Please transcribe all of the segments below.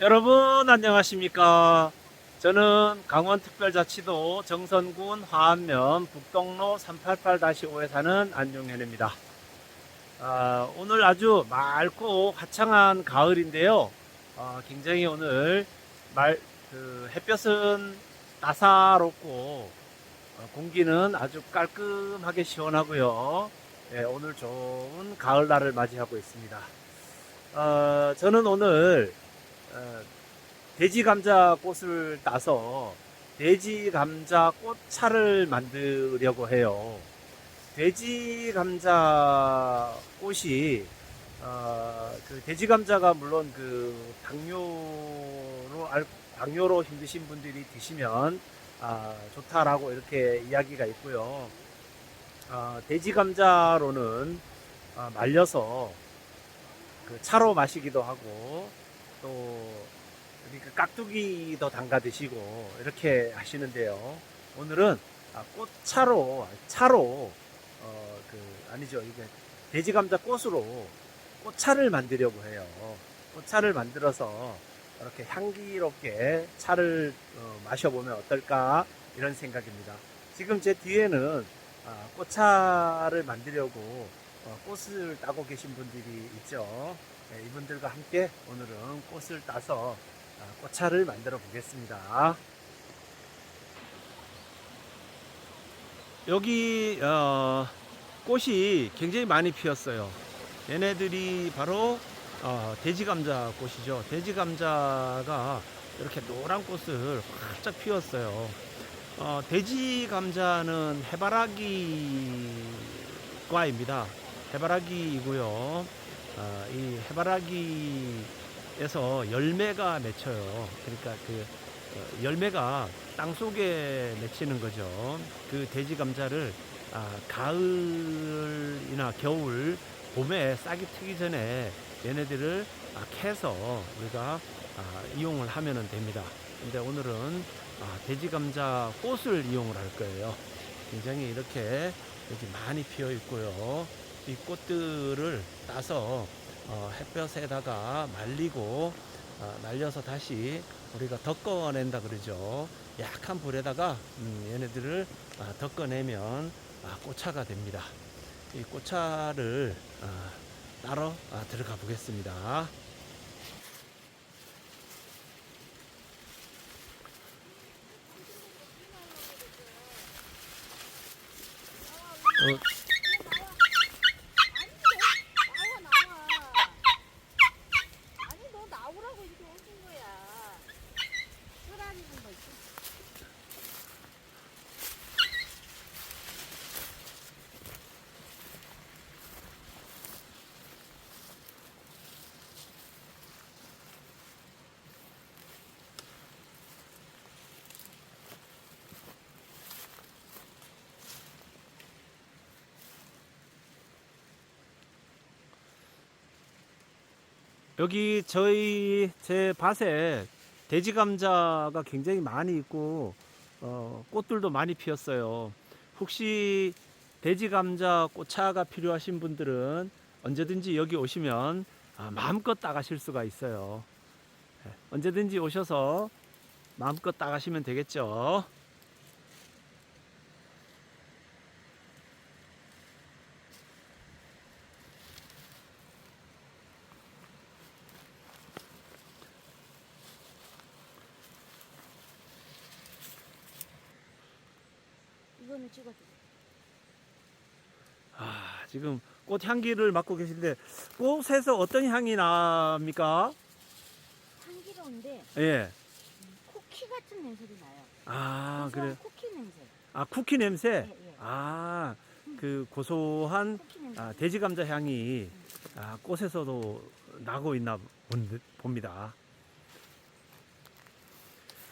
여러분 안녕하십니까? 저는 강원특별자치도 정선군 화안면 북동로 388-5에 사는 안용현입니다. 아, 오늘 아주 맑고 화창한 가을인데요. 아, 굉장히 오늘 말, 그 햇볕은 따사롭고 어, 공기는 아주 깔끔하게 시원하고요. 예, 오늘 좋은 가을날을 맞이하고 있습니다. 어, 저는 오늘 어, 돼지 감자 꽃을 따서 돼지 감자 꽃차를 만들려고 해요. 돼지 감자 꽃이 어, 그 돼지 감자가 물론 그 당뇨로 알- 당뇨로 힘드신 분들이 드시면 아, 좋다라고 이렇게 이야기가 있고요. 아, 돼지 감자로는 아, 말려서 그 차로 마시기도 하고 또 그러니까 깍두기도 담가 드시고 이렇게 하시는데요. 오늘은 아, 꽃차로 차로 어 그 아니죠 이게 돼지 감자 꽃으로 꽃차를 만들려고 해요. 꽃차를 만들어서 이렇게 향기롭게 차를 어, 마셔보면 어떨까 이런 생각입니다. 지금 제 뒤에는 아, 꽃차를 만들려고 어, 꽃을 따고 계신 분들이 있죠. 네, 이분들과 함께 오늘은 꽃을 따서 아, 꽃차를 만들어 보겠습니다. 여기 어, 꽃이 굉장히 많이 피었어요. 얘네들이 바로 어, 돼지 감자 꽃이죠. 돼지 감자가 이렇게 노란 꽃을 활짝 피웠어요. 어, 돼지 감자는 해바라기과입니다. 해바라기이고요. 아, 이 해바라기에서 열매가 맺혀요. 그러니까 그 어, 열매가 땅 속에 맺히는 거죠. 그 돼지 감자를 아, 가을이나 겨울, 봄에 싹이 트기 전에 얘네들을 아, 캐서 우리가 아, 이용을 하면 됩니다. 근데 오늘은 아, 돼지 감자 꽃을 이용을 할 거예요. 굉장히 이렇게 여기 많이 피어 있고요. 이 꽃들을 따서 어, 햇볕에다가 말리고 어, 말려서 다시 우리가 덮어낸다 그러죠. 약한 불에다가 음, 얘네들을 아, 덮어내면 아, 꽃차가 됩니다. 이 꽃차를 아, 따러 아, 들어가 보겠습니다. 어, 나와 나와. 아니 너 나오라고 이렇게 오신 거야. 쓰라리는 거 있어. 여기 저희 제 밭에 돼지 감자가 굉장히 많이 있고 어, 꽃들도 많이 피었어요. 혹시 돼지 감자 꽃차가 필요하신 분들은 언제든지 여기 오시면 아, 마음껏 따가실 수가 있어요. 네, 언제든지 오셔서 마음껏 따가시면 되겠죠. 이거는 찍어줘. 아, 지금 꽃 향기를 맡고 계신데 꽃에서 어떤 향이 납니까? 향기로운데 예. 쿠키 같은 냄새도 나요. 아, 그래. 고소한 쿠키 냄새. 아, 쿠키 냄새. 예, 예. 아, 그 고소한 쿠키 냄새. 아, 돼지 감자 향이 아, 꽃에서도 나고 있나 본- 봅니다.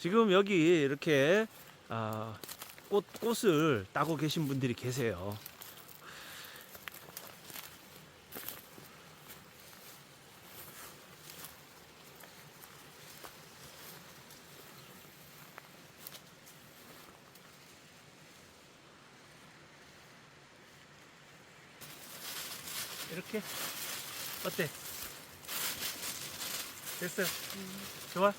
지금 여기 이렇게 아, 꽃 꽃을 따고 계신 분들이 계세요. 이렇게 어때? 됐어요. 좋아.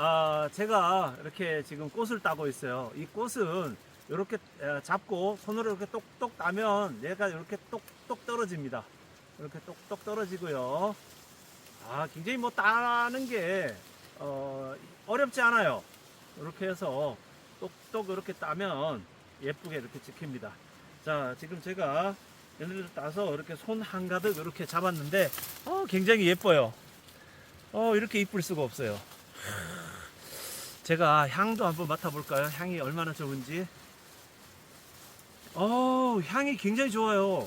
아, 제가 이렇게 지금 꽃을 따고 있어요. 이 꽃은 이렇게 에, 잡고 손으로 이렇게 똑똑 따면 얘가 이렇게 똑똑 떨어집니다. 이렇게 똑똑 떨어지고요. 아, 굉장히 뭐 따는 게 어, 어렵지 않아요. 이렇게 해서 똑똑 이렇게 따면 예쁘게 이렇게 찍힙니다. 자, 지금 제가 얘네들 따서 이렇게 손 한가득 이렇게 잡았는데 어, 굉장히 예뻐요. 어, 이렇게 이쁠 수가 없어요. 제가 향도 한번 맡아볼까요? 향이 얼마나 좋은지. 어, 향이 굉장히 좋아요.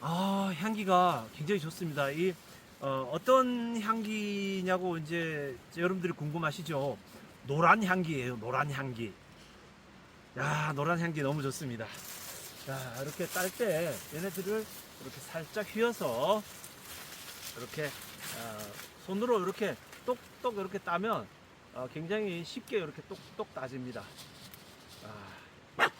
아, 향기가 굉장히 좋습니다. 이 어, 떤 향기냐고 이제 여러분들이 궁금하시죠? 노란 향기예요. 노란 향기. 야, 노란 향기 너무 좋습니다. 자, 이렇게 딸 때 얘네들을 이렇게 살짝 휘어서 이렇게 어, 손으로 이렇게 똑똑 이렇게 따면 어, 굉장히 쉽게 이렇게 똑똑 따집니다. 아.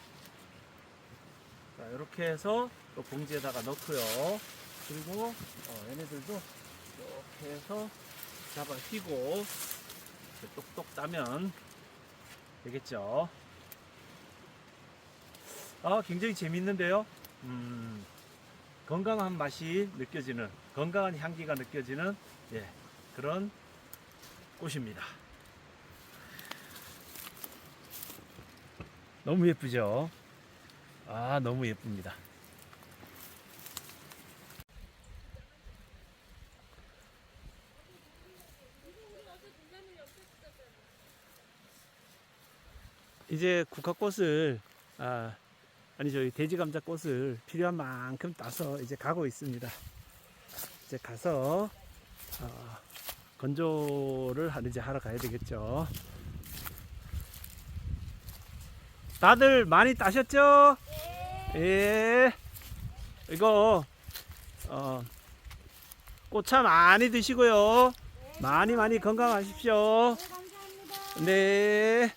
자, 이렇게 해서 또 봉지에다가 넣고요. 그리고 어, 얘네들도 이렇게 해서 잡아 휘고 똑똑 따면 되겠죠. 아, 굉장히 재밌는데요. 음, 건강한 맛이 느껴지는, 건강한 향기가 느껴지는, 예, 그런 꽃입니다. 너무 예쁘죠? 아, 너무 예쁩니다. 이제 국화꽃을 아, 아니 저희 돼지 감자 꽃을 필요한 만큼 따서 이제 가고 있습니다. 이제 가서 어, 건조를 하- 이제 하러 가야 되겠죠. 다들 많이 따셨죠? 예. 이거 어, 꽃차 많이 드시고요. 많이 많이 건강하십시오. 네, 감사합니다. 네.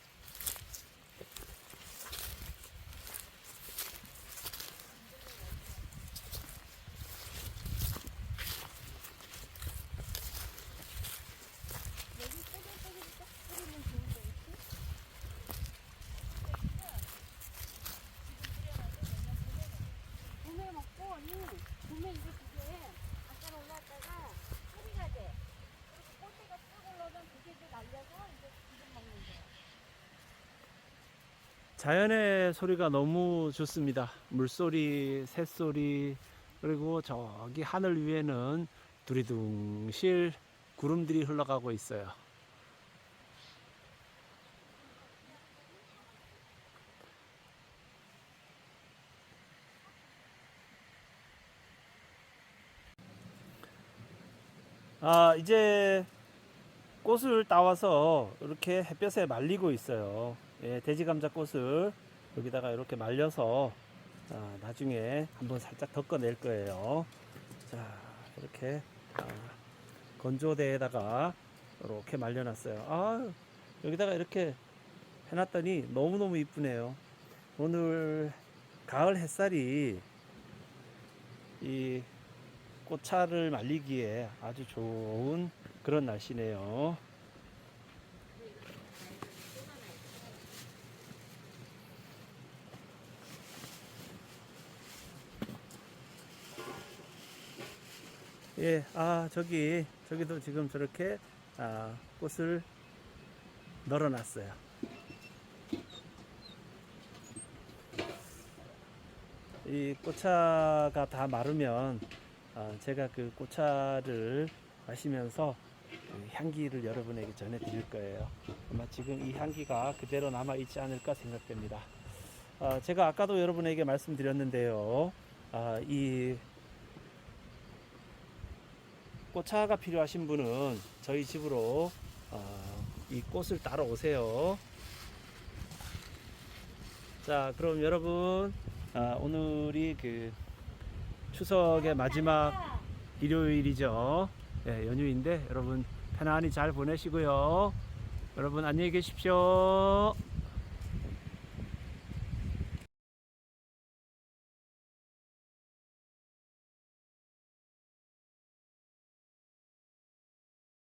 여기 뽀글뽀글 딱 뿌리면 좋은 거 있지? 봄에 먹고 언니 봄에 이거 두개 아까 올라왔다가 뿌리가 돼. 그리고 꽃대가 쭉 올라오면 두개 씩 날려서 이제 지금 먹는 거야. 자연의 소리가 너무 좋습니다. 물소리, 새소리, 그리고 저기 하늘 위에는 두리둥실 구름들이 흘러가고 있어요. 아, 이제 꽃을 따와서 이렇게 햇볕에 말리고 있어요. 예, 돼지 감자 꽃을 여기다가 이렇게 말려서 아, 나중에 한번 살짝 덮어낼 거예요. 자, 이렇게 아, 건조대에다가 이렇게 말려놨어요. 아, 여기다가 이렇게 해놨더니 너무너무 이쁘네요. 오늘 가을 햇살이 이 꽃차를 말리기에 아주 좋은 그런 날씨네요. 예, 아, 저기, 저기도 지금 저렇게, 아, 꽃을 널어놨어요. 이 꽃차가 다 마르면, 아, 제가 그 꽃차를 마시면서 그 향기를 여러분에게 전해드릴 거예요. 아마 지금 이 향기가 그대로 남아있지 않을까 생각됩니다. 아, 제가 아까도 여러분에게 말씀드렸는데요. 아, 이 꽃차가 필요하신 분은 저희 집으로 어, 이 꽃을 따러 오세요. 자, 그럼 여러분 아, 오늘이 그 추석의 마지막 일요일이죠. 예, 연휴인데 여러분 편안히 잘 보내시고요. 여러분 안녕히 계십시오.